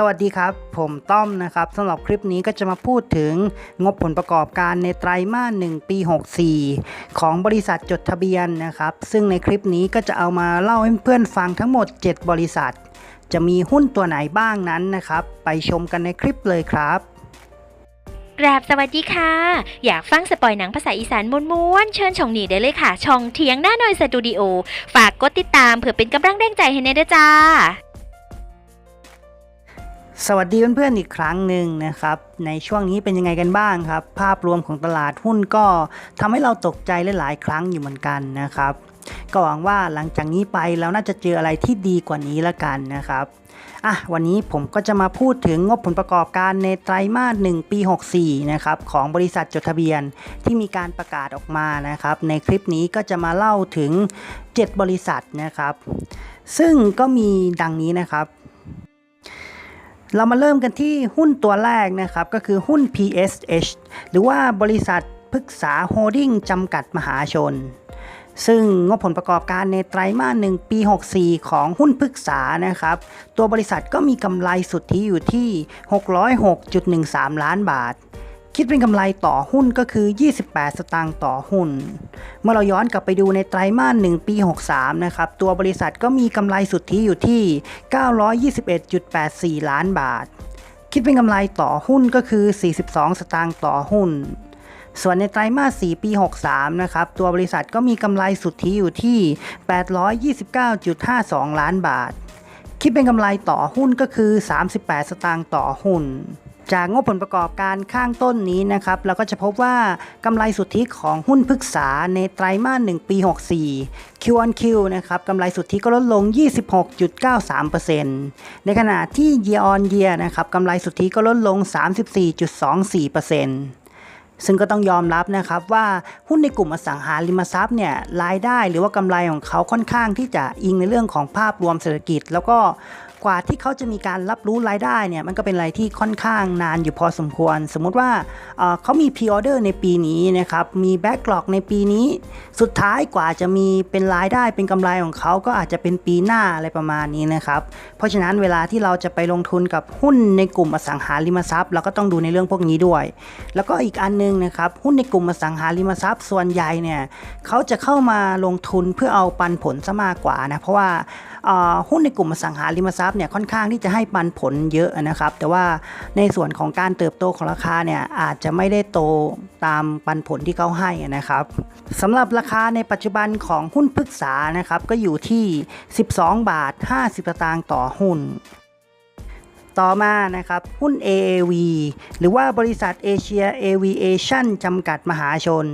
สวัสดีครับ ผมต้อมนะครับสำหรับคลิปนี้ก็จะมาพูดถึงงบผลประกอบการในไตรมาส1ปี 64 ของบริษัทจดทะเบียนนะครับ ซึ่งในคลิปนี้ก็จะเอามาเล่าให้เพื่อนฟังทั้งหมด 7 บริษัท จะมีหุ้นตัวไหนบ้างนั้นนะครับ ไปชมกันในคลิปเลยครับกราบสวัสดีค่ะ อยากฟังสปอยหนังภาษาอีสานม้วนๆ เชิญช่องนี้ได้เลยค่ะ ช่องเทียงหน้าหน่อยสตูดิโอ ฝากกดติดตามเพื่อเป็นกำลังแรงใจให้เนด้จ้า สวัสดีเพื่อนๆอีกครั้งหนึ่งนะครับ ในช่วงนี้เป็นยังไงกันบ้างครับ ภาพรวมของตลาดหุ้นก็ทำให้เราตกใจหลายๆ ครั้งอยู่เหมือนกันนะครับ ก็หวังว่าหลังจากนี้ไปเราน่าจะเจออะไรที่ดีกว่านี้ละกันนะครับอะวันนี้ผมก็จะมาพูดถึงงบผลประกอบการในไตรมาส 1 ปี 64 นะครับของบริษัทจดทะเบียนที่มีการประกาศออกมานะครับ ในคลิปนี้ก็จะมาเล่าถึง 7 บริษัทนะครับ ซึ่งก็มีดังนี้นะครับ เรามาเริ่มกันที่หุ้นตัวแรกนะครับ ก็คือหุ้น PSH หรือว่าบริษัทพฤกษาโฮดดิ้งจำกัดมหาชน ซึ่งงบผลประกอบการในไตรมาสหนึ่งปี 64 ของหุ้นพฤกษานะครับ ตัวบริษัทก็มีกำไรสุทธิอยู่ที่ 606.13 ล้านบาท คิดเป็นกำไรต่อหุ้นก็คือ 28 สตางค์ต่อหุ้น เมื่อเราย้อนกลับไปดูในไตรมาส1ปี 63 นะครับ ตัวบริษัทก็มีกำไรสุทธิอยู่ที่ 921.84 ล้านบาท คิดเป็นกำไรต่อหุ้นก็คือ 42 สตางค์ต่อหุ้น ส่วนในไตรมาส 4 ปี 63 นะครับ ตัวบริษัทก็มีกำไรสุทธิอยู่ที่ 829.52 ล้านบาท คิดเป็นกำไรต่อหุ้นก็คือ 38 สตางค์ต่อหุ้น จากงบผลประกอบการข้างต้นนี้นะครับเราก็จะพบว่ากำไรสุทธิของหุ้นพฤกษาในไตรมาส1ปี 64 Q on Q นะครับกำไรสุทธิก็ลดลง 26.93%ในขณะที่ Year on Year นะครับกำไรสุทธิก็ลดลง 34.24%ซึ่งก็ต้องยอมรับนะครับว่าหุ้นในกลุ่มอสังหาริมทรัพย์เนี่ยรายได้หรือว่ากำไรของเขาค่อนข้างที่จะอิงในเรื่องของภาพรวมเศรษฐกิจ แล้วก็กว่าที่เขาจะมีการรับรู้รายได้เนี่ยมันก็เป็นอะไรที่ค่อนข้างนานอยู่พอสมควร สมมุติว่าเขามีพ r ออเดอร์ในปีนี้นะครับมีแบ็กหลอกในปีนี้ สุดท้ายกว่าจะมีเป็นรายได้เป็นกำไรของเขาก็อาจจะเป็นปีหน้าอะไรประมาณนี้นะครับเพราะฉะนั้นเวลาที่เราจะไปลงทุนกับหุ้นในกลุ่มอสังหาริมทรัพย์เราก็ต้องดูในเรื่องพวกนี้ด้วย แล้วก็อีกอันนึงนะครับหุ้นในกลุ่มอสังหาริมทรัพย์ส่วนใหญ่เนี่ยเขาจะเข้ามาลงทุนเพื่อเอาปันผลซะมากกว่านะเพราะว่าหุ้นในกลุ่มอสังหาริมทรัพย์เนี่ยค่อนข้างที่จะให้ปันผลเยอะนะครับ แต่ว่าในส่วนของการเติบโตของราคาเนี่ยอาจจะไม่ได้โตตามปันผลที่เขาให้นะครับสำหรับราคาในปัจจุบันของหุ้นพฤกษานะครับก็อยู่ที่ 12 บาท 50สตางค์ต่อหุ้นต่อมานะครับ หุ้น AAV หรือว่าบริษัทเอเชีย Aviation จำกัดมหาชน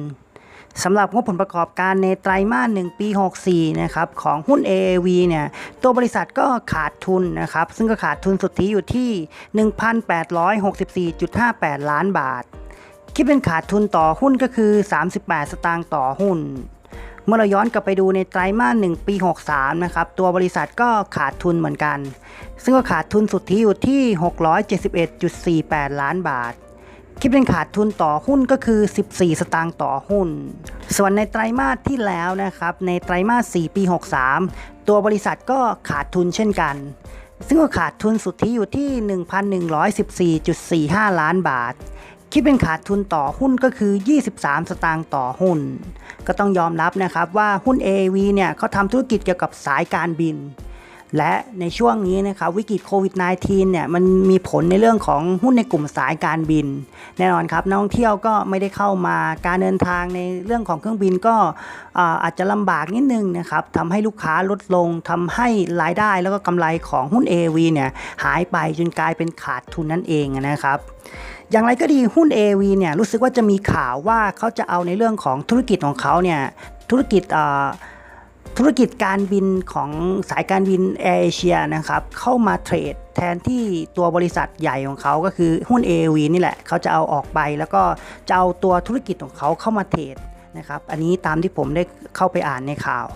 สำหรับงบผลประกอบการในไตรมาส1ปี 64 นะครับของหุ้น AAV เนี่ยตัวบริษัทก็ขาดทุนนะครับซึ่งก็ขาดทุนสุทธิอยู่ที่ 1,864.58 ล้านบาท คิดเป็นขาดทุนต่อหุ้นก็คือ 38 สตางค์ต่อหุ้น เมื่อเราย้อนกลับไปดูในไตรมาส1ปี 63 นะครับตัวบริษัทก็ขาดทุนเหมือนกัน ซึ่งก็ขาดทุนสุทธิอยู่ที่ 671.48 ล้านบาท คิดเป็นขาดทุนต่อหุ้นก็คือ 14 สตางค์ต่อหุ้น ส่วนในไตรมาสที่แล้วนะครับในไตรมาส 4 ปี 63 ตัวบริษัทก็ขาดทุนเช่นกัน ซึ่งก็ขาดทุนสุทธิอยู่ที่ 1,114.45 ล้านบาท คิดเป็นขาดทุนต่อหุ้นก็คือ 23 สตางค์ต่อหุ้น ก็ต้องยอมรับนะครับว่าหุ้น AV เนี่ยเขาทำธุรกิจเกี่ยวกับสายการบิน และในช่วงนี้นะครับวิกฤตโควิด -19 เนี่ยมันมีผลในเรื่องของหุ้นในกลุ่มสายการบิน แน่นอนครับนักท่องเที่ยวก็ไม่ได้เข้ามาการเดินทางในเรื่องของเครื่องบินก็อาจจะลำบากนิดนึงนะครับทำให้ลูกค้าลดลงทำให้รายได้แล้วก็กำไรของหุ้น AV เนี่ยหายไปจนกลายเป็นขาดทุนนั่นเองนะครับอย่างไรก็ดีหุ้น AV เนี่ยรู้สึกว่าจะมีข่าวว่าเขาจะเอาในเรื่องของธุรกิจของเขาเนี่ยธุรกิจอ่า ธุรกิจการบินของสายการบินแอร์เอเชียนะครับเข้ามาเทรดแทนที่ตัวบริษัทใหญ่ของเขาก็คือหุ้น AAV นี่แหละเขาจะเอาออกไป แล้วก็จะเอาตัวธุรกิจของเขาเข้ามาเทรดนะครับอันนี้ตามที่ผมได้เข้าไปอ่านในข่าว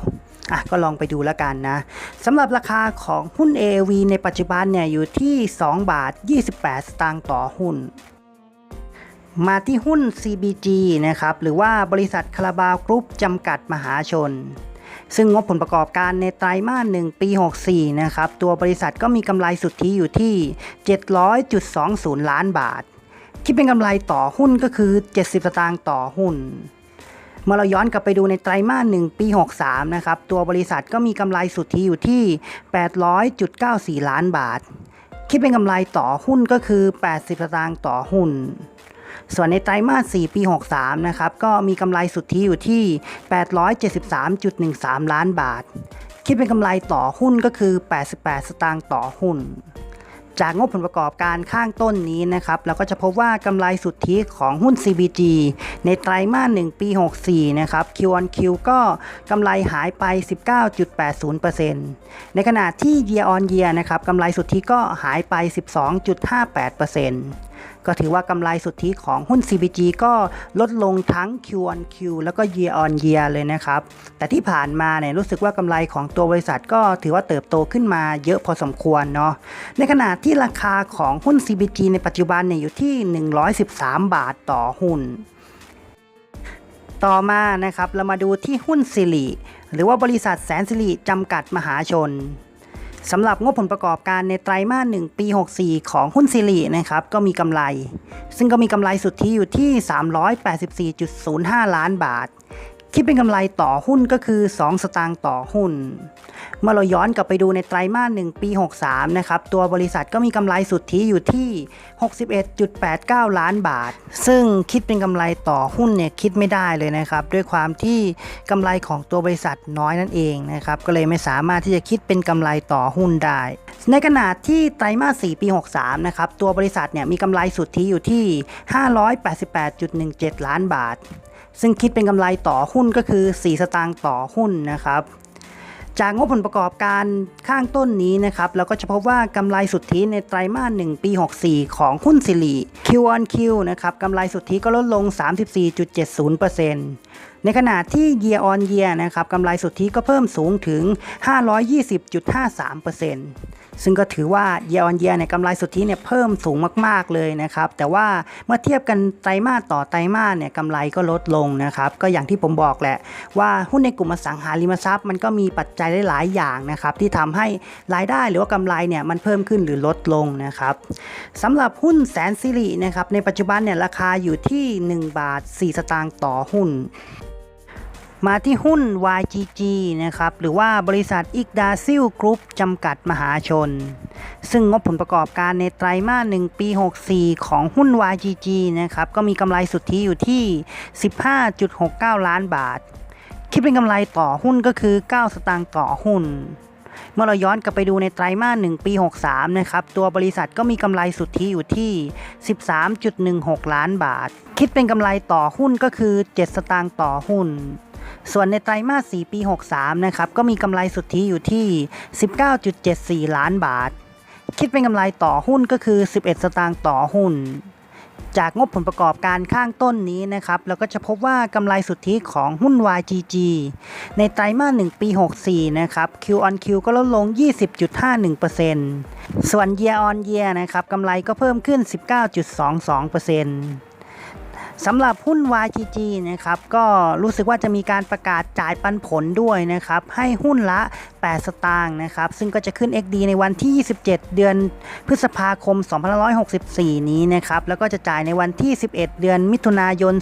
อะก็ลองไปดูแล้วกันนะสำหรับราคาของหุ้น AAV ในปัจจุบันเนี่ยอยู่ที่ 2 บาท 28 สตางค์ต่อหุ้น มาที่หุ้น CBG นะครับหรือว่าบริษัทคาราบาวกรุ๊ปจำกัดมหาชน ซึ่งงบผลประกอบการในไตรมาสหนึ่งปี 64 นะครับ ตัวบริษัทก็มีกำไรสุทธิอยู่ที่ 700.20 ล้านบาทคิดเป็นกำไรต่อหุ้นก็คือ 70 สตางค์ต่อหุ้น เมื่อเราย้อนกลับไปดูในไตรมาสหนึ่งปี 63 นะครับ ตัวบริษัทก็มีกำไรสุทธิอยู่ที่ 800.94 ล้านบาท คิดเป็นกำไรต่อหุ้นก็คือ 80 สตางค์ต่อหุ้น ส่วนในไตรมาส 4 ปี 63 นะครับ ก็มีกำไรสุทธิอยู่ที่ 873.13 ล้านบาท คิดเป็นกำไรต่อหุ้นก็คือ 88 สตางค์ต่อหุ้น จากงบผลประกอบการข้างต้นนี้นะครับ เราก็จะพบว่ากำไรสุทธิของหุ้น CBG ในไตรมาส 1 ปี 64 นะครับ Q on Q ก็กำไรหายไป 19.80%ในขณะที่ Year on Year นะครับกำไรสุทธิก็หายไป 12.58%ก็ถือว่ากำไรสุทธิของหุ้น CBG ก็ลดลงทั้ง Q on Q แล้วก็ Year on Year เลยนะครับ แต่ที่ผ่านมาเนี่ยรู้สึกว่ากำไรของตัวบริษัทก็ถือว่าเติบโตขึ้นมาเยอะพอสมควรเนาะ ในขณะที่ราคาของหุ้น CBG ในปัจจุบันเนี่ยอยู่ที่ 113 บาทต่อหุ้นต่อมานะครับเรามาดูที่หุ้นสิริหรือว่าบริษัทแสนสิริจำกัดมหาชน สำหรับงบผลประกอบการในไตรมาส1ปี 64 ของหุ้นสิรินะครับก็มีกำไร ซึ่งก็มีกำไรสุทธิอยู่ที่ 384.05 ล้านบาท คิดเป็นกำไรต่อหุ้นก็คือ 2 สตางค์ต่อหุ้น เมื่อเราย้อนกลับไปดูในไตรมาส1ปี 63 นะครับ ตัวบริษัทก็มีกำไรสุทธิอยู่ที่ 61.89 ล้านบาท ซึ่งคิดเป็นกำไรต่อหุ้นเนี่ยคิดไม่ได้เลยนะครับ ด้วยความที่กำไรของตัวบริษัทน้อยนั่นเองนะครับ ก็เลยไม่สามารถที่จะคิดเป็นกำไรต่อหุ้นได้ ในขณะที่ไตรมาส4ปี 63 นะครับ ตัวบริษัทเนี่ยมีกำไรสุทธิอยู่ที่ 588.17 ล้านบาท ซึ่งคิดเป็นกำไรต่อหุ้นก็คือ 4 สตางค์ต่อหุ้นนะครับ จากงบผลประกอบการข้างต้นนี้นะครับเราก็จะพบว่ากำไรสุทธิในไตรมาส 1 ปี 64 ของหุ้นสิริ Q on Q นะครับกำไรสุทธิก็ลดลง 34.70%ในขณะที่ Year on Year นะครับกำไรสุทธิก็เพิ่มสูงถึง 520.53%ซึ่งก็ถือว่า Year on Year เนี่ยกำไรสุทธิเนี่ยเพิ่มสูงมาก ๆ เลยนะครับ แต่ว่าเมื่อเทียบกันไตรมาสต่อไตรมาสเนี่ยกำไรก็ลดลงนะครับ ก็อย่างที่ผมบอกแหละ ว่าหุ้นในกลุ่มอสังหาริมทรัพย์ มันก็มีปัจจัยหลายๆอย่างนะครับ ที่ทำให้รายได้หรือว่ากำไรเนี่ยมันเพิ่มขึ้นหรือลดลงนะครับสำหรับหุ้นแสนสิรินะครับในปัจจุบันเนี่ยราคาอยู่ที่ 1 บาท 4 สตางค์ต่อหุ้น มาที่หุ้น YGG นะครับ หรือว่าบริษัทอิกดาซิลกรุ๊ปจำกัดมหาชน ซึ่งงบผลประกอบการในไตรมาส1ปี 64 ของหุ้น YGG นะครับ ก็มีกำไรสุทธิอยู่ที่ 15.69 ล้านบาท คิดเป็นกำไรต่อหุ้นก็คือ 9 สตางค์ต่อหุ้น เมื่อเราย้อนกลับไปดูในไตรมาส1ปี 63 นะครับ ตัวบริษัทก็มีกำไรสุทธิอยู่ที่ 13.16 ล้านบาท คิดเป็นกำไรต่อหุ้นก็คือ 7 สตางค์ต่อหุ้น ส่วนในไตรมาส 4 ปี 63 นะครับ ก็มีกำไรสุทธิอยู่ที่ 19.74 ล้านบาท คิดเป็นกำไรต่อหุ้นก็คือ 11 สตางค์ต่อหุ้น จากงบผลประกอบการข้างต้นนี้นะครับ เราก็จะพบว่ากำไรสุทธิของหุ้น YGG ในไตรมาส 1 ปี 64 นะครับ Q on Q ก็ลดลง 20.51%ส่วน Year on Year นะครับกำไรก็เพิ่มขึ้น 19.22% สำหรับหุ้น YGG นะครับก็รู้สึกว่าจะมีการประกาศจ่ายปันผลด้วยนะครับให้หุ้นละ 8 สตางค์นะครับซึ่งก็จะขึ้น XD ในวันที่ 27 เดือนพฤษภาคม 2564 นี้นะครับแล้วก็จะจ่ายในวันที่ 11 เดือนมิถุนายน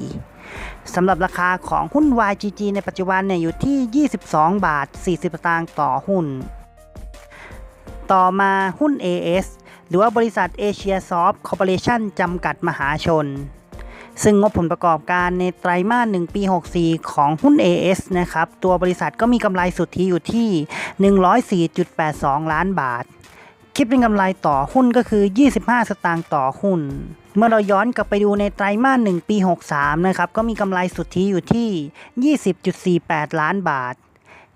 2564สำหรับราคาของหุ้น YGG ในปัจจุบันเนี่ยอยู่ที่ 22 บาท 40 สตางค์ต่อหุ้น ต่อมาหุ้น AS รือว่าบริษัทเอเชียซอฟต์คอร์ปอเรชั่นจำกัดมหาชน ซึ่งงบผลประกอบการในไตรมาส1ปี 64 ของหุ้น AS นะครับ ตัวบริษัทก็มีกำไรสุทธิอยู่ที่ 104.82 ล้านบาท คิดเป็นกำไรต่อหุ้นก็คือ 25 สตางค์ต่อหุ้น เมื่อเราย้อนกลับไปดูในไตรมาส1ปี 63 นะครับ ก็มีกำไรสุทธิอยู่ที่ 20.48 ล้านบาท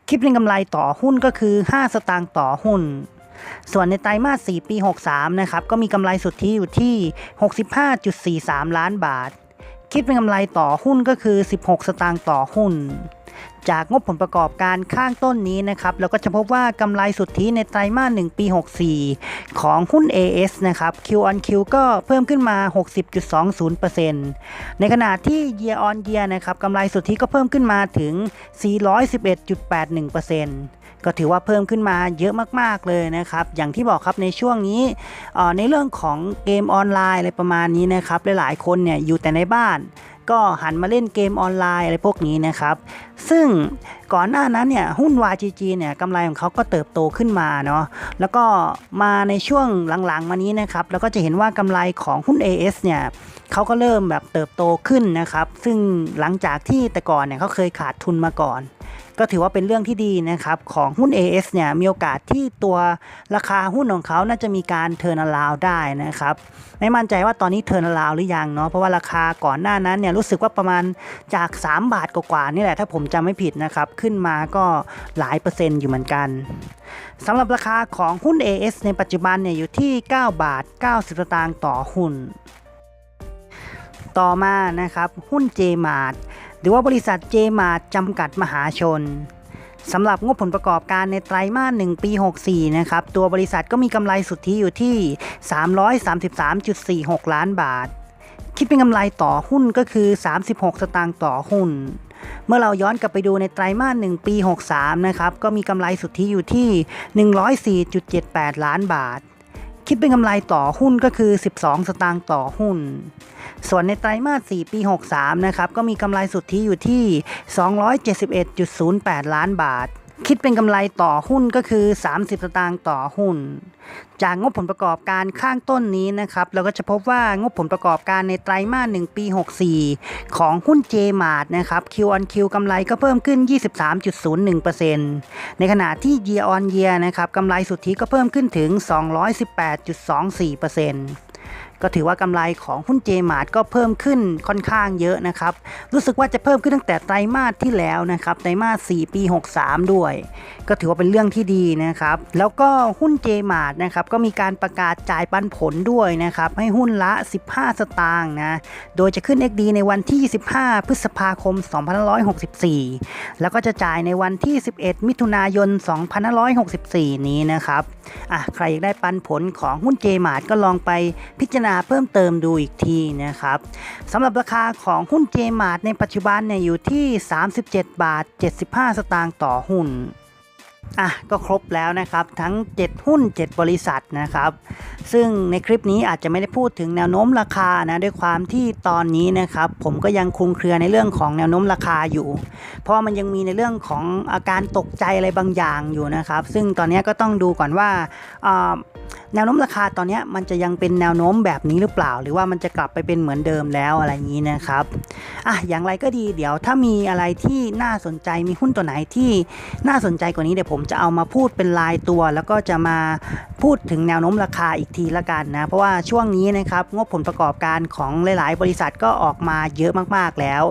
คิดเป็นกำไรต่อหุ้นก็คือ 5 สตางค์ต่อหุ้น ส่วนในไตรมาส 4 ปี 63 นะครับ ก็มีกำไรสุทธิอยู่ที่ 65.43 ล้านบาท คิดเป็นกำไรต่อหุ้นก็คือ 16 สตางค์ต่อหุ้น จากงบผลประกอบการข้างต้นนี้นะครับ เราก็จะพบว่ากำไรสุทธิในไตรมาส 1 ปี 64 ของหุ้น AS นะครับ Q on Q ก็เพิ่มขึ้นมา 60.20%ในขณะที่ Year on Year นะครับกำไรสุทธิก็เพิ่มขึ้นมาถึง 411.81% ก็ถือว่าเพิ่มขึ้นมาเยอะมากๆเลยนะครับ อย่างที่บอกครับในช่วงนี้ในเรื่องของเกมออนไลน์อะไรประมาณนี้นะครับ หลายๆคนเนี่ยอยู่แต่ในบ้านก็หันมาเล่นเกมออนไลน์อะไรพวกนี้นะครับ ซึ่งก่อนหน้านั้นเนี่ยหุ้น YGG เนี่ยกำไรของเขาก็เติบโตขึ้นมาเนาะ แล้วก็มาในช่วงหลังๆ มานี้นะครับแล้วก็จะเห็นว่ากำไรของหุ้น AS เนี่ยเขาก็เริ่มแบบเติบโตขึ้นนะครับ ซึ่งหลังจากที่แต่ก่อนเนี่ยเขาเคยขาดทุนมาก่อน ก็ถือว่าเป็นเรื่องที่ดีนะครับของหุ้น AS เนี่ยมีโอกาสที่ตัวราคาหุ้นของเขาน่าจะมีการเทิร์นอ u าวได้นะครับไม่มั่นใจว่าตอนนี้เทิร์นอ u าวหรือยังเนาะเพราะว่าราคาก่อนหน้านั้นเนี่ยรู้สึกว่าประมาณจาก 3 บาทกว่าๆนี่แหละถ้าผมจำไม่ผิดนะครับขึ้นมาก็หลายเปอร์เซ็นต์อยู่เหมือนกันสำหรับราคาของหุ้น AS ในปัจจุบันเนี่ยอยู่ที่ 9 บาท 90สตางค์ต่อหุ้น ต่อมานะครับหุ้น JMart รือว่าบริษัท JMart จำกัดมหาชนสำหรับงบผลประกอบการในไตรมาส1ปี 64 นะครับ ตัวบริษัทก็มีกำไรสุทธิอยู่ที่ 333.46 ล้านบาท คิดเป็นกำไรต่อหุ้นก็คือ 36 สตางค์ต่อหุ้น เมื่อเราย้อนกลับไปดูในไตรมาส1ปี 63 นะครับ ก็มีกำไรสุทธิอยู่ที่ 104.78 ล้านบาท คิดเป็นกำไรต่อหุ้นก็คือ 12 สตางค์ต่อหุ้น ส่วนในไตรมาส 4 ปี 63 นะครับ ก็มีกำไรสุทธิอยู่ที่ 271.08 ล้านบาท คิดเป็นกำไรต่อหุ้นก็คือ 30 สตางค์ต่อหุ้น จากงบผลประกอบการข้างต้นนี้นะครับ เราก็จะพบว่างบผลประกอบการในไตรมาส1ปี 64 ของหุ้น JMart นะครับ Q on Q กำไรก็เพิ่มขึ้น 23.01%ในขณะที่ Year on Year นะครับกำไรสุทธิก็เพิ่มขึ้นถึง 218.24% ก็ถือว่ากำไรของหุ้น JMart ก็เพิ่มขึ้นค่อนข้างเยอะนะครับ รู้สึกว่าจะเพิ่มขึ้นตั้งแต่ไตรมาสที่แล้วนะครับไตรมาส 4 ปี 63 ด้วย ก็ถือว่าเป็นเรื่องที่ดีนะครับ แล้วก็หุ้น JMart นะครับก็มีการประกาศจ่ายปันผลด้วยนะครับ ให้หุ้นละ 15 สตางค์นะ โดยจะขึ้น XD ในวันที่ 25 พฤษภาคม 2564 แล้วก็จะจ่ายในวันที่ 11 มิถุนายน 2564 นี้นะครับอะใครอยากได้ปันผลของหุ้น JMart ก็ลองไปพิจารณาเพิ่มเติมดูอีกทีนะครับสำหรับราคาของหุ้น JMart ในปัจจุบันเนี่ยอยู่ที่ 37 บาท 75 สตางค์ต่อหุ้นอะก็ครบแล้วนะครับทั้ง 7 หุ้น 7 บริษัทนะครับ ซึ่งในคลิปนี้อาจจะไม่ได้พูดถึงแนวโน้มราคานะด้วยความที่ตอนนี้นะครับผมก็ยังคลุมเครือในเรื่องของแนวโน้มราคาอยู่ เพราะมันยังมีในเรื่องของอาการตกใจอะไรบางอย่างอยู่นะครับ ซึ่งตอนนี้ก็ต้องดูก่อนว่า แนวโน้มราคาตอนนี้มันจะยังเป็นแนวโน้มแบบนี้หรือเปล่า หรือว่ามันจะกลับไปเป็นเหมือนเดิมแล้วอะไรอย่างนี้นะครับอะอย่างไรก็ดีเดี๋ยวถ้ามีอะไรที่น่าสนใจมีหุ้นตัวไหนที่น่าสนใจกว่านี้เดี๋ยวผมจะเอามาพูดเป็นรายตัว แล้วก็จะมาพูดถึงแนวโน้มราคาอีกทีละกันนะเพราะว่าช่วงนี้นะครับงบผลประกอบการของหลาย ๆ บริษัทก็ออกมาเยอะมาก ๆ แล้ว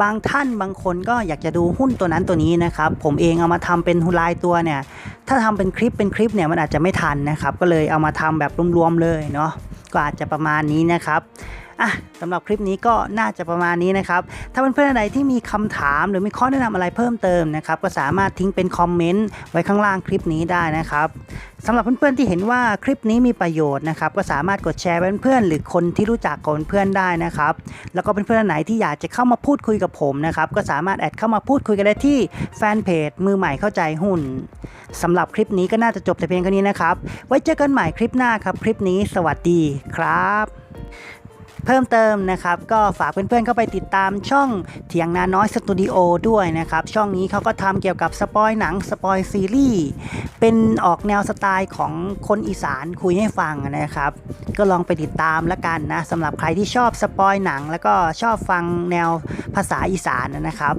บางท่านบางคนก็อยากจะดูหุ้นตัวนั้นตัวนี้นะครับผมเองเอามาทำเป็นรายตัวเนี่ย ถ้าทำเป็นคลิปเป็นคลิปเนี่ยมันอาจจะไม่ทันนะครับ ก็เลยเอามาทำแบบรวมๆเลยเนาะก็อาจจะประมาณนี้นะครับ อะสำหรับคลิปนี้ก็น่าจะประมาณนี้นะครับ ถ้าเพื่อนๆอะไรที่มีคำถามหรือมีข้อแนะนำอะไรเพิ่มเติมนะครับก็สามารถทิ้งเป็นคอมเมนต์ไว้ข้างล่างคลิปนี้ได้นะครับสำหรับเพื่อนๆที่เห็นว่าคลิปนี้มีประโยชน์นะครับก็สามารถกดแชร์เพื่อนๆหรือคนที่รู้จักกับเพื่อนได้นะครับ แล้วก็เพื่อนๆไหนที่อยากจะเข้ามาพูดคุยกับผมนะครับก็สามารถแอดเข้ามาพูดคุยกันได้ที่แฟนเพจมือใหม่เข้าใจหุ้นสำหรับคลิปนี้ก็น่าจะจบแต่เพียงเท่านี้นะครับ ไว้เจอกันใหม่คลิปหน้าครับ คลิปนี้สวัสดีครับ เพิ่มเติมนะครับ ก็ฝากเพื่อนๆเข้าไปติดตามช่องเถียงนาน้อยสตูดิโอด้วยนะครับ ช่องนี้เขาก็ทำเกี่ยวกับสปอยหนังสปอยซีรีส์เป็นออกแนวสไตล์ของคนอีสานคุยให้ฟังนะครับ ก็ลองไปติดตามแล้วกันนะสำหรับใครที่ชอบสปอยหนัง แล้วก็ชอบฟังแนวภาษาอีสานนะครับ